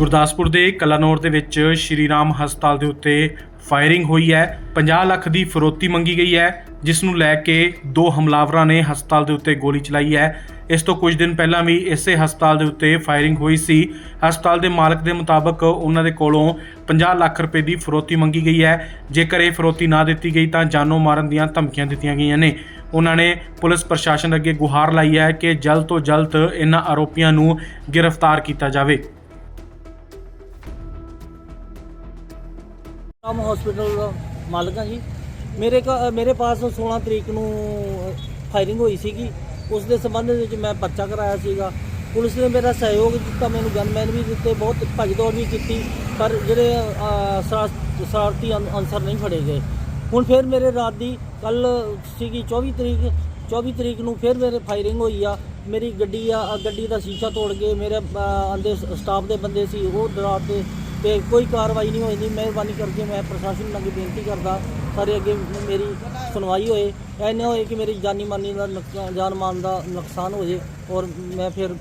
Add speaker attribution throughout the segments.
Speaker 1: ਗੁਰਦਾਸਪੁਰ ਦੇ ਕਲਾਨੌਰ ਦੇ ਵਿੱਚ ਸ਼੍ਰੀ ਰਾਮ ਹਸਪਤਾਲ ਦੇ ਉੱਤੇ ਫਾਇਰਿੰਗ ਹੋਈ ਹੈ। 50 ਲੱਖ ਦੀ ਫਰੋਤੀ ਮੰਗੀ ਗਈ ਹੈ, ਜਿਸ ਨੂੰ ਲੈ ਕੇ ਦੋ ਹਮਲਾਵਰਾਂ ਨੇ ਹਸਪਤਾਲ ਦੇ ਉੱਤੇ ਗੋਲੀ ਚਲਾਈ ਹੈ। ਇਸ ਤੋਂ ਕੁਝ ਦਿਨ ਪਹਿਲਾਂ ਵੀ ਇਸੇ ਹਸਪਤਾਲ ਦੇ ਉੱਤੇ ਫਾਇਰਿੰਗ ਹੋਈ ਸੀ। ਹਸਪਤਾਲ ਦੇ ਮਾਲਕ ਦੇ ਮੁਤਾਬਕ ਉਹਨਾਂ ਦੇ ਕੋਲੋਂ 50 ਲੱਖ ਰੁਪਏ ਦੀ ਫਰੋਤੀ ਮੰਗੀ ਗਈ ਹੈ। ਜੇਕਰ ਇਹ ਫਰੋਤੀ ਨਾ ਦਿੱਤੀ ਗਈ ਤਾਂ ਜਾਨੋਂ ਮਾਰਨ ਦੀਆਂ ਧਮਕੀਆਂ ਦਿੱਤੀਆਂ ਗਈਆਂ ਨੇ। ਉਹਨਾਂ ਨੇ ਪੁਲਿਸ ਪ੍ਰਸ਼ਾਸਨ ਅੱਗੇ ਗੁਹਾਰ ਲਾਈ ਹੈ ਕਿ ਜਲਦ ਤੋਂ ਜਲਦ ਇਹਨਾਂ ਆਰੋਪੀਆਂ ਨੂੰ ਗ੍ਰਿਫਤਾਰ ਕੀਤਾ ਜਾਵੇ।
Speaker 2: ਰਾਮ ਹਸਪੀਟਲ ਦਾ ਮਾਲਕ ਹਾਂ ਜੀ। ਮੇਰੇ ਕਾ- ਮੇਰੇ ਪਾਸ 16 ਤਰੀਕ ਨੂੰ ਫਾਇਰਿੰਗ ਹੋਈ ਸੀਗੀ। ਉਸ ਦੇ ਸੰਬੰਧ ਵਿੱਚ ਮੈਂ ਪਰਚਾ ਕਰਾਇਆ ਸੀਗਾ। ਪੁਲਿਸ ਨੇ ਮੇਰਾ ਸਹਿਯੋਗ ਦਿੱਤਾ ਮੈਨੂੰ ਗਨਮੈਨ ਵੀ ਦਿੱਤੇ ਬਹੁਤ ਭੱਜ ਦੌੜ ਵੀ ਕੀਤੀ ਪਰ ਜਿਹੜੇ ਅਹ, ਸ਼ਰਾ- ਸ਼ਰਾਰਤੀ ਅਨ- ਅਨਸਰ ਨਹੀਂ ਫੜੇ ਗਏ। ਹੁਣ ਫਿਰ ਮੇਰੇ ਰਾਤ ਦੀ ਕੱਲ ਸੀਗੀ 24 ਤਰੀਕ 24 ਤਰੀਕ ਨੂੰ ਫਿਰ ਮੇਰੇ ਫਾਇਰਿੰਗ ਹੋਈ ਆ। ਮੇਰੀ ਗੱਡੀ ਆ ਅ, ਗੱਡੀ ਦਾ ਸ਼ੀਸ਼ਾ ਤੋੜ ਕੇ ਮੇਰੇ ਅ, ਅੰਦੇ ਸਟਾਫ ਦੇ ਬੰਦੇ ਸੀ ਉਹ ਡਰਾਤੇ ਤੇ ਕੋਈ ਕਾਰਵਾਈ ਨਹੀਂ ਹੋਈ ਦੀ ਮਿਹਰਬਾਨੀ ਕਰਕੇ ਮੈਂ ਪ੍ਰਸ਼ਾਸਨ ਨੂੰ ਅੱਗੇ ਬੇਨਤੀ ਕਰਦਾ ਸਾਰੇ ਅੱਗੇ ਮੇਰੀ ਸੁਣਵਾਈ ਹੋਏ ਨਾ ਹੋਏ ਕਿ ਮੇਰੀ ਜਾਨੀ ਮਾਨੀ ਦਾ ਨੁਕਸਾਨ ਜਾਨ ਮਾਨ ਦਾ ਨੁਕਸਾਨ ਹੋ ਜੇ ਔਰ ਮੈਂ ਫਿਰ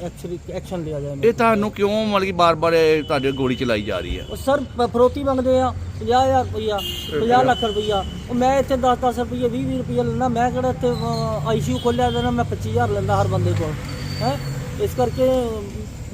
Speaker 2: ਐਕਸ਼ਨ ਐਕਸ਼ਨ ਲਿਆ ਜਾਏ
Speaker 3: ਇਹ ਤੁਹਾਨੂੰ ਕਿਉਂ ਮਤਲਬ ਕਿ ਬਾਰ-ਬਾਰ ਤੁਹਾਡੇ ਗੋਲੀ ਚਲਾਈ ਜਾ ਰਹੀ ਹੈ?
Speaker 2: ਉਹ ਸਰ ਫਰੋਤੀ ਮੰਗਦੇ ਆ 50000 ਰੁਪਈਆ 50 ਲੱਖ ਰੁਪਈਆ ਉਹ ਮੈਂ ਇੱਥੇ 10-10 ਰੁਪਈਏ 20-20 ਰੁਪਈਆ ਲੈਣਾ ਮੈਂ ਕਿਹੜਾ ਇੱਥੇ ਆਈਸੀਯੂ ਖੋਲਿਆ ਦੇਣਾ ਮੈਂ 25000 ਲੈਂਦਾ ਹਰ ਬੰਦੇ ਕੋਲ ਹੈ? ਇਸ ਕਰਕੇ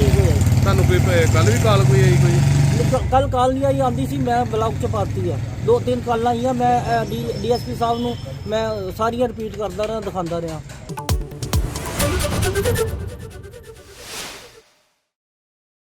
Speaker 2: ਠੀਕ ਹੋ। ਜਾਏ
Speaker 4: ਤੁਹਾਨੂੰ ਕੋਈ ਕੱਲ ਵੀ ਕਾਲ ਕੋਈ ਆਈ ਕੋਈ?
Speaker 2: ਕੱਲ ਕਾਲ ਨਹੀਂ ਆਈ ਆਂਦੀ ਸੀ ਮੈਂ ਬਲੌਕ ਚ ਪਾਤੀ ਆ। ਦੋ ਤਿੰਨ ਕਾਲਾਂ ਆਈਆਂ ਮੈਂ ਡੀਐਸਪੀ ਸਾਹਿਬ ਨੂੰ ਮੈਂ ਸਾਰੀਆਂ ਰਿਪੀਟ ਕਰਦਾ ਰਿਹਾ ਦਿਖਾਉਂਦਾ ਰਿਹਾ।